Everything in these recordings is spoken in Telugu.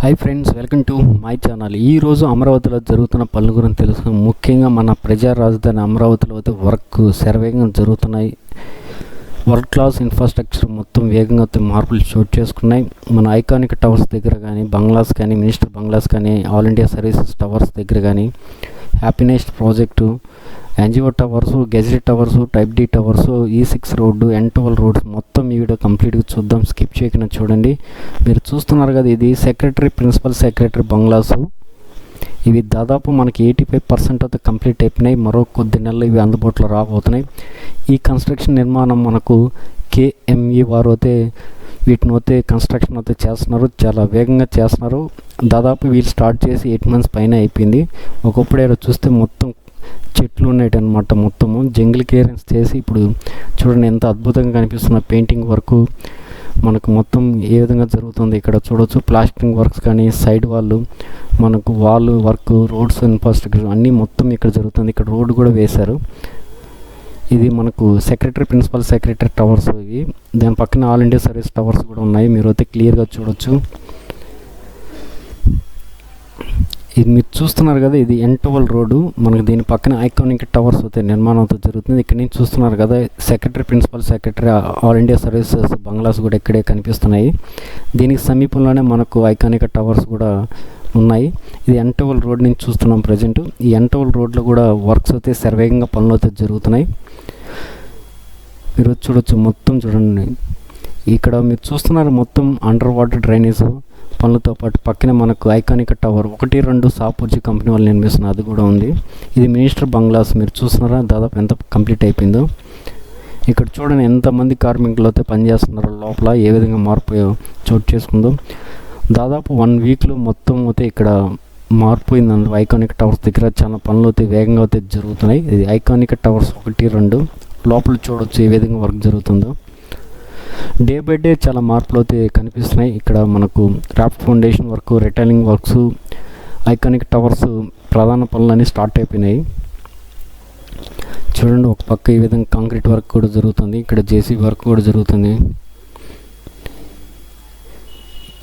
Hi friends welcome to my channel ఈరోజు అమరావతిలో జరుగుతున్న పనుల గురించి తెలుసు ముఖ్యంగా మన ప్రజా రాజధాని అమరావతిలో అయితే వర్క్ శరవేగంగా జరుగుతున్నాయి. వరల్డ్ క్లాస్ ఇన్ఫ్రాస్ట్రక్చర్ మొత్తం వేగంగా మార్పులు చోటు చేసుకున్నాయి. మన ఐకానిక్ టవర్స్ దగ్గర కానీ బంగ్లాస్ కానీ మినిస్టర్ బంగ్లాస్ కానీ ఆల్ ఇండియా సర్వీసెస్ టవర్స్ దగ్గర కానీ Happinest project NGO towers gazette towers type D towers ఈ six road N twelve roads మొత్తం ఈ వీడియో కంప్లీట్గా చూద్దాం. స్కిప్ చేయకుండా చూడండి. మీరు చూస్తున్నారు కదా ఇది సెక్రటరీ ప్రిన్సిపల్ సెక్రటరీ బంగ్లాసు. ఇవి దాదాపు మనకి ఎయిటీ ఫైవ్ పర్సెంట్ అయితే కంప్లీట్ అయిపోయినాయి. మరో కొద్ది నెలలు ఇవి అందుబాటులో రాబోతున్నాయి. ఈ కన్స్ట్రక్షన్ నిర్మాణం మనకు కేఎంఈ వారు అయితే వీటిని అయితే కన్స్ట్రక్షన్ అయితే చేస్తున్నారు. చాలా వేగంగా చేస్తున్నారు. దాదాపు వీళ్ళు స్టార్ట్ చేసి ఎయిట్ మంత్స్ పైన అయిపోయింది. ఒకప్పుడు ఏదో చూస్తే మొత్తం చెట్లు ఉన్నాయి అనమాట మొత్తము. జంగిల్ క్లియరెన్స్ చేసి ఇప్పుడు చూడండి ఎంత అద్భుతంగా కనిపిస్తున్న పెయింటింగ్ వర్క్ మనకు మొత్తం ఏ విధంగా జరుగుతుంది ఇక్కడ చూడొచ్చు. ప్లాస్టింగ్ వర్క్స్ కానీ సైడ్ వాళ్ళు మనకు వాళ్ళు వర్క్ రోడ్స్ ఇన్ఫ్రాస్ట్రక్చర్ అన్నీ మొత్తం ఇక్కడ జరుగుతుంది. ఇక్కడ రోడ్డు కూడా వేశారు. ఇది మనకు సెక్రటరీ ప్రిన్సిపల్ సెక్రటరీ టవర్స్ ఇవి. దాని పక్కన ఆల్ ఇండియా సర్వీస్ టవర్స్ కూడా ఉన్నాయి. మీరు అయితే క్లియర్గా చూడొచ్చు. ఇది మీరు చూస్తున్నారు కదా ఇది ఎన్టోవల్ రోడ్డు మనకు దీని పక్కన ఐకానిక్ టవర్స్ అయితే నిర్మాణం అయితే జరుగుతుంది. ఇక్కడ నుంచి చూస్తున్నారు కదా secretary principal secretary all India services bungalows కూడా ఇక్కడే కనిపిస్తున్నాయి. దీనికి సమీపంలోనే మనకు ఐకానిక్ టవర్స్ కూడా ఉన్నాయి. ఇది ఎన్టోవల్ రోడ్ నుంచి చూస్తున్నాం ప్రజెంట్. ఈ ఎన్టోవల్ రోడ్లో కూడా వర్క్స్ అయితే శరవేగంగా పనులు అయితే జరుగుతున్నాయి. మీరు చూడొచ్చు మొత్తం చూడండి. ఇక్కడ మీరు చూస్తున్నారు మొత్తం అండర్ వాటర్ డ్రైనేజ్ పనులతో పాటు పక్కనే మనకు ఐకానిక్ టవర్ ఒకటి రెండు సాపూర్జీ కంపెనీ వాళ్ళు నిర్మిస్తున్న అది కూడా ఉంది. ఇది మినిస్టర్ బంగ్లాస్ మీరు చూస్తున్నారా? దాదాపు ఎంత కంప్లీట్ అయిపోయిందో. ఇక్కడ చూడండి ఎంతమంది కార్మికులు అయితే పనిచేస్తున్నారో లోపల ఏ విధంగా మార్పు చోటు చేసుకుందో. దాదాపు వన్ వీక్లో మొత్తం అయితే ఇక్కడ మార్పు అయిందండి ఐకానిక్ టవర్స్ దగ్గర చాలా పనులు అయితే వేగంగా అయితే జరుగుతున్నాయి. ఇది ఐకానిక్ టవర్స్ ఒకటి రెండు లోపల చూడొచ్చు ఏ విధంగా వర్క్ జరుగుతుందో. డే బై డే చాలా మార్పులు అయితే కనిపిస్తున్నాయి. ఇక్కడ మనకు raft foundation work retailing works iconic towers ప్రధాన పనులన్నీ స్టార్ట్ అయిపోయినాయి. చూడండి ఒక పక్క ఈ విధంగా కాంక్రీట్ వర్క్ కూడా జరుగుతుంది. ఇక్కడ జేసీ వర్క్ కూడా జరుగుతుంది.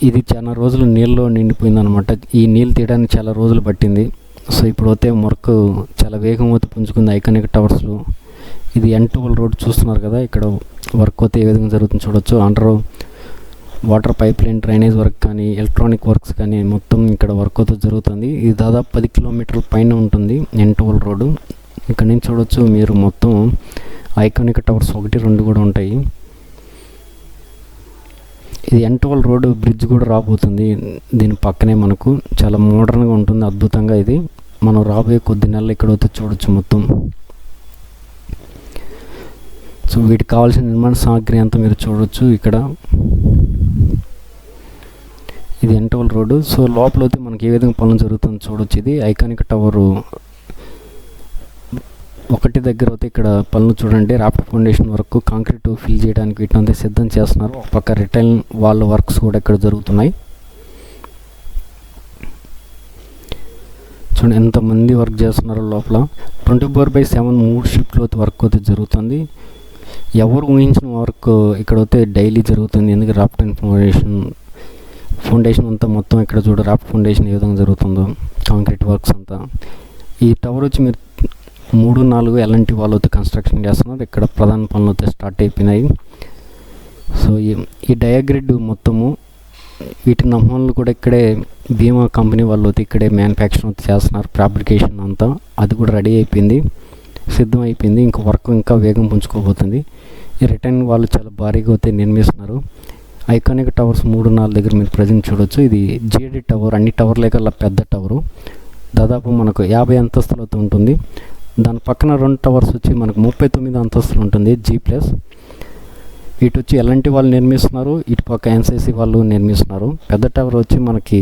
ఇది చాలా రోజులు నీళ్ళలో నిండిపోయిందనమాట ఈ నీళ్ళు తీయడానికి చాలా రోజులు పట్టింది. సో ఇప్పుడు అయితే వర్క్ చాలా వేగం పుంజుకుంది. ఐకానిక్ టవర్స్లో ఇది ఎన్టూవల్ రోడ్ చూస్తున్నారు కదా ఇక్కడ వర్క్ అయితే ఏ విధంగా జరుగుతుంది చూడొచ్చు. Under water pipe line drainage work కానీ ఎలక్ట్రానిక్ వర్క్స్ కానీ మొత్తం ఇక్కడ వర్క్ అయితే జరుగుతుంది. ఇది దాదాపు పది కిలోమీటర్ల పైన ఉంటుంది ఎన్టూవల్ రోడ్డు ఇక్కడ నుంచి చూడొచ్చు మీరు మొత్తం ఐకానిక్ టవర్స్ ఒకటి రెండు కూడా ఉంటాయి. ఇది ఎంటోల్ రోడ్ బ్రిడ్జ్ కూడా రాబోతుంది. దీని పక్కనే మనకు చాలా మోడర్న్గా ఉంటుంది అద్భుతంగా ఇది. మనం రాబోయే కొద్ది నెలలు ఇక్కడ అయితే చూడొచ్చు మొత్తం. సో వీటికి కావాల్సిన నిర్మాణ సామాగ్రి అంతా మీరు చూడొచ్చు ఇక్కడ. ఇది ఎంటోల్ రోడ్డు సో లోపల అయితే మనకి ఏ విధంగా పనులు జరుగుతుందో చూడొచ్చు. ఇది ఐకానిక్ టవర్ ఒకటి దగ్గర అయితే ఇక్కడ పనులు చూడండి. Rapid foundation work concrete fill చేయడానికి వీటినంతా సిద్ధం చేస్తున్నారు. ఒక పక్క రిటైల్ వాళ్ళ వర్క్స్ కూడా ఇక్కడ జరుగుతున్నాయి. చూడండి ఎంతమంది వర్క్ చేస్తున్నారో లోపల. ట్వంటీ ఫోర్ బై సెవెన్ మూడు షిఫ్ట్లో వర్క్ అయితే జరుగుతుంది. ఎవరు ఊహించిన వర్క్ ఇక్కడ అయితే డైలీ జరుగుతుంది. ఎందుకంటే రాప్ట్ ఫౌండేషన్ ఫౌండేషన్ అంతా మొత్తం ఇక్కడ చూడ రాప్ట్ ఫౌండేషన్ ఏ విధంగా జరుగుతుందో. కాంక్రీట్ వర్క్స్ అంతా. ఈ టవర్ వచ్చి మీరు మూడు నాలుగు ఎలాంటి వాళ్ళు అయితే కన్స్ట్రక్షన్ చేస్తున్నారు. ఇక్కడ ప్రధాన పనులు అయితే స్టార్ట్ అయిపోయినాయి. సో ఈ ఈ డయాగ్రిడ్ మొత్తము వీటి నమూనాలు కూడా ఇక్కడే బీమా కంపెనీ వాళ్ళు అయితే ఇక్కడే మ్యానుఫ్యాక్చరింగ్ అయితే చేస్తున్నారు. ఫ్యాబ్రికేషన్ అంతా అది కూడా రెడీ అయిపోయింది. సిద్ధం అయిపోయింది ఇంకా వర్క్ ఇంకా వేగం పుంజుకోబోతుంది. ఈ రిటర్న్ వాళ్ళు చాలా భారీగా అయితే నిర్మిస్తున్నారు. ఐకానిక్ టవర్స్ మూడు నాలుగు దగ్గర మీరు ప్రజెంట్ చూడొచ్చు. ఇది జేడి టవర్ అన్ని టవర్లే కల్లా పెద్ద టవరు దాదాపు మనకు యాభై అంతస్తులతో ఉంటుంది. దాని పక్కన రెండు టవర్స్ వచ్చి మనకు ముప్పై తొమ్మిది అంతస్తులు ఉంటుంది జీ ప్లస్ ఇటు వచ్చి ఎలాంటి వాళ్ళు నిర్మిస్తున్నారు ఇటు పక్క ఎన్సీసీ వాళ్ళు నిర్మిస్తున్నారు. పెద్ద టవర్ వచ్చి మనకి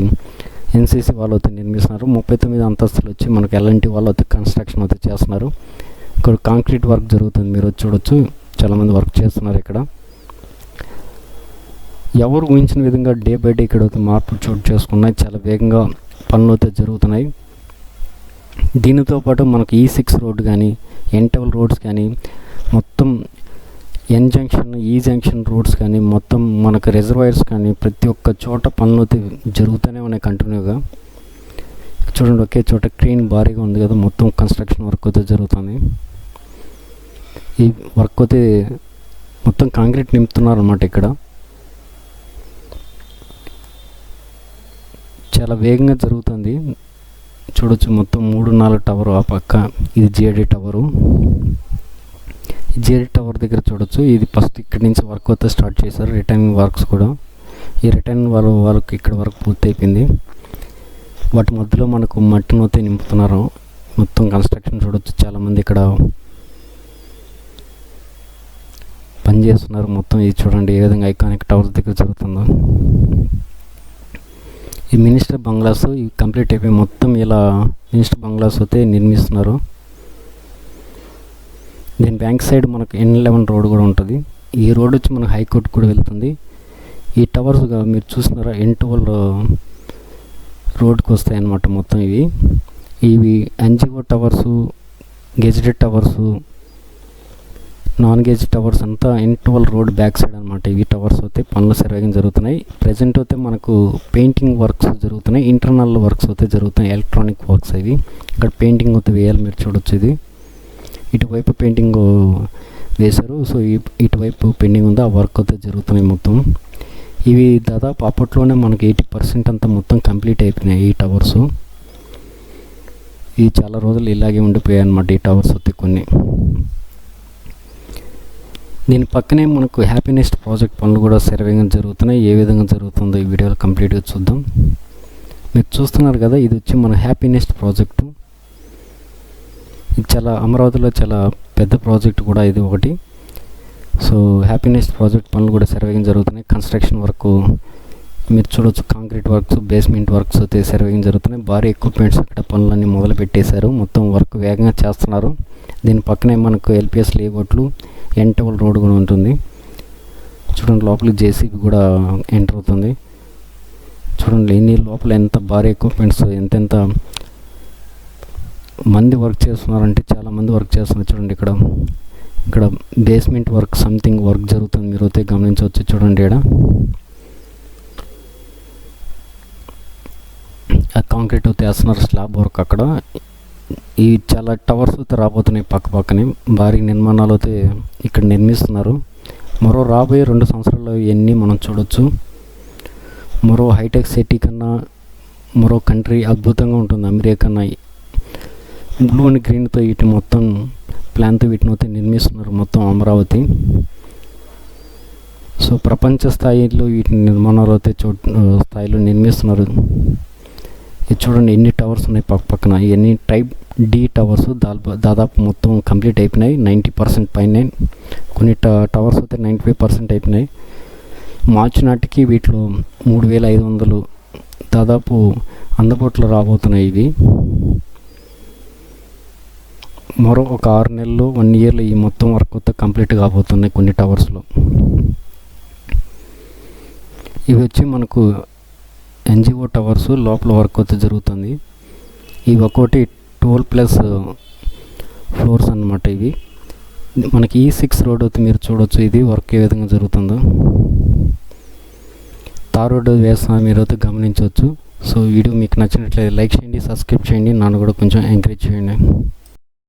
ఎన్సీసీ వాళ్ళు అయితే నిర్మిస్తున్నారు. ముప్పై తొమ్మిది అంతస్తులు వచ్చి మనకి ఎలాంటి వాళ్ళు అయితే కన్స్ట్రక్షన్ అయితే చేస్తున్నారు. ఇక్కడ కాంక్రీట్ వర్క్ జరుగుతుంది మీరు చూడొచ్చు. చాలామంది వర్క్ చేస్తున్నారు ఇక్కడ. ఎవరు ఊహించిన విధంగా డే బై డే ఇక్కడ మార్పులు చోటు చేసుకున్నాయి. చాలా వేగంగా పనులు అయితే జరుగుతున్నాయి. దీనితో పాటు మనకు e ఈ సిక్స్ రోడ్ కానీ ఎన్టెవల్ రోడ్స్ కానీ మొత్తం ఎన్ జంక్షన్ ఈ జంక్షన్ రోడ్స్ కానీ మొత్తం మనకు రిజర్వాయర్స్ కానీ ప్రతి ఒక్క చోట పనులు జరుగుతూనే ఉన్నాయి కంటిన్యూగా చూడండి ఒకే చోట క్లీన్ భారీగా ఉంది కదా మొత్తం కన్స్ట్రక్షన్ వర్క్ అయితే జరుగుతుంది. ఈ వర్క్ అయితే మొత్తం కాంక్రీట్ నింపుతున్నారు అనమాట ఇక్కడ. చాలా వేగంగా జరుగుతుంది. చూడొచ్చు మొత్తం మూడు నాలుగు టవర్ ఆ పక్క. ఇది జేడి టవరు. జేడి టవర్ దగ్గర చూడొచ్చు. ఇది ఫస్ట్ ఇక్కడి నుంచి వర్క్ అయితే స్టార్ట్ చేశారు. రిటర్న్ వర్క్స్ కూడా. ఈ రిటర్న్ వాళ్ళ వాళ్ళకి ఇక్కడ వరకు పూర్తి అయిపోయింది. వాటి మధ్యలో మనకు మట్టిని అయితే నింపుతున్నారు. మొత్తం కన్స్ట్రక్షన్ చూడొచ్చు. చాలామంది ఇక్కడ పని చేస్తున్నారు మొత్తం ఇది చూడండి ఏ విధంగా ఐకానిక్ టవర్స్ దగ్గర జరుగుతుందో. ఈ మినిస్టర్ బంగ్లాస్ కంప్లీట్ అయిపోయి మొత్తం ఇలా మినిస్టర్ బంగ్లాస్ అయితే నిర్మిస్తున్నారు. దీని బ్యాంక్ సైడ్ మనకు ఎన్ లెవెన్ రోడ్ కూడా ఉంటుంది. ఈ రోడ్ వచ్చి మనకు హైకోర్టు కూడా వెళ్తుంది. ఈ టవర్స్ మీరు చూస్తున్నారా ఎన్ ట్వెల్వ్ రోడ్కి వస్తాయన్నమాట మొత్తం ఇవి. ఇవి NGO towers gazetted towers non gazetted towers అంతా N twelve road back side అనమాట ఇవి టవర్స్ అయితే పనులు సరివేగం జరుగుతున్నాయి. ప్రజెంట్ అయితే మనకు పెయింటింగ్ వర్క్స్ జరుగుతున్నాయి. ఇంటర్నల్ వర్క్స్ అయితే జరుగుతున్నాయి. ఎలక్ట్రానిక్ వర్క్స్ ఇవి. ఇక్కడ పెయింటింగ్ అయితే వేయాలి మీరు చూడొచ్చు ఇది. ఇటువైపు పెయింటింగ్ వేశారు. సో ఇటువైపు పెండింగ్ ఉంది. ఆ వర్క్ అయితే జరుగుతున్నాయి మొత్తం. ఇవి దాదాపు అప్పట్లోనే మనకి ఎయిటీ పర్సెంట్ అంతా మొత్తం కంప్లీట్ అయిపోయినాయి ఈ టవర్స్. ఇవి చాలా రోజులు ఇలాగే ఉండిపోయాయి అన్నమాట ఈ టవర్స్ అయితే కొన్ని. దీని పక్కనే మనకు హ్యాపీనెస్ట్ ప్రాజెక్ట్ పనులు కూడా సర్వేగా జరుగుతున్నాయి. ఏ విధంగా జరుగుతుందో ఈ వీడియోలో కంప్లీట్గా చూద్దాం. మీరు చూస్తున్నారు కదా ఇది వచ్చి మన హ్యాపీనెస్ట్ ప్రాజెక్టు ఇది చాలా అమరావతిలో చాలా పెద్ద ప్రాజెక్ట్ కూడా ఇది ఒకటి. సో హ్యాపీనెస్ ప్రాజెక్ట్ పనులు కూడా సర్వేగా జరుగుతున్నాయి. కన్స్ట్రక్షన్ వర్క్ మీరు చూడొచ్చు కాంక్రీట్ వర్క్స్ బేస్మెంట్ వర్క్స్ అయితే సర్వేగా జరుగుతున్నాయి. భారీ ఎక్విప్మెంట్స్ అక్కడ పనులన్నీ మొదలు పెట్టేశారు మొత్తం వర్క్ వేగంగా చేస్తున్నారు. దీని పక్కనే మనకు ఎల్పిఎస్ లేఅవుట్లు ఎన్టవల్ రోడ్ కూడా ఉంటుంది. చూడండి లోపలికి జేసీబీ కూడా ఎంటర్ అవుతుంది. చూడండి ఎన్ని లోపల ఎంత భారీ ఎక్విప్మెంట్స్ ఎంతెంత మంది వర్క్ చేస్తున్నారంటే చాలా మంది వర్క్ చేస్తున్నారు. చూడండి ఇక్కడ. ఇక్కడ బేస్మెంట్ వర్క్ సంథింగ్ వర్క్ జరుగుతుంది. మీరు అయితే గమనించవచ్చు చూడండి ఇక్కడ. ఆ కాంక్రీట్ అయితే వేస్తున్నారు స్లాబ్ వర్క్ అక్కడ. ఈ చాలా టవర్స్ అయితే రాబోతున్నాయి పక్క పక్కనే. భారీ నిర్మాణాలు అయితే ఇక్కడ నిర్మిస్తున్నారు. మరో రాబోయే రెండు సంవత్సరాల్లో ఇవన్నీ మనం చూడొచ్చు. మరో హైటెక్ సిటీ కన్నా మరో కంట్రీ అద్భుతంగా ఉంటుంది అమెరికా కన్నా. బ్లూ అండ్ గ్రీన్తో వీటి మొత్తం ప్లాన్తో వీటిని అయితే నిర్మిస్తున్నారు మొత్తం అమరావతి. సో ప్రపంచ స్థాయిలో వీటి నిర్మాణాలు అయితే చో స్థాయిలో నిర్మిస్తున్నారు. ఇది చూడండి ఎన్ని టవర్స్ ఉన్నాయి పక్క పక్కన. ఎన్ని టైప్ డి టవర్స్ దాదాపు దాదాపు మొత్తం కంప్లీట్ అయిపోయినాయి నైంటీ పర్సెంట్ పైన. కొన్ని ట- టవర్స్ అయితే నైంటీ ఫైవ్ పర్సెంట్ అయిపోయినాయి. మార్చి నాటికి వీటిలో మూడు వేల ఐదు వందలు దాదాపు అందుబాటులో రాబోతున్నాయి ఇవి. మరో ఒక ఆరు నెలలు వన్ ఇయర్లో ఈ మొత్తం వర్క్ అయితే కంప్లీట్ కాబోతున్నాయి కొన్ని టవర్స్లో. ఇవి వచ్చి మనకు ఎన్జిఓ టవర్స్ లోపల వర్క్ అయితే జరుగుతుంది. ఇవి ఒక్కోటి ట్వెల్వ్ ప్లస్ ఫ్లోర్స్ అన్నమాట ఇవి. మనకి ఈ సిక్స్ రోడ్ అయితే మీరు చూడొచ్చు ఇది వర్క్ ఏ విధంగా జరుగుతుందో. తార్ రోడ్ వేస్తున్నా మీరు అయితే గమనించవచ్చు. సో వీడియో మీకు నచ్చినట్లయితే లైక్ చేయండి సబ్స్క్రైబ్ చేయండి. నన్ను కూడా కొంచెం ఎంకరేజ్ చేయండి.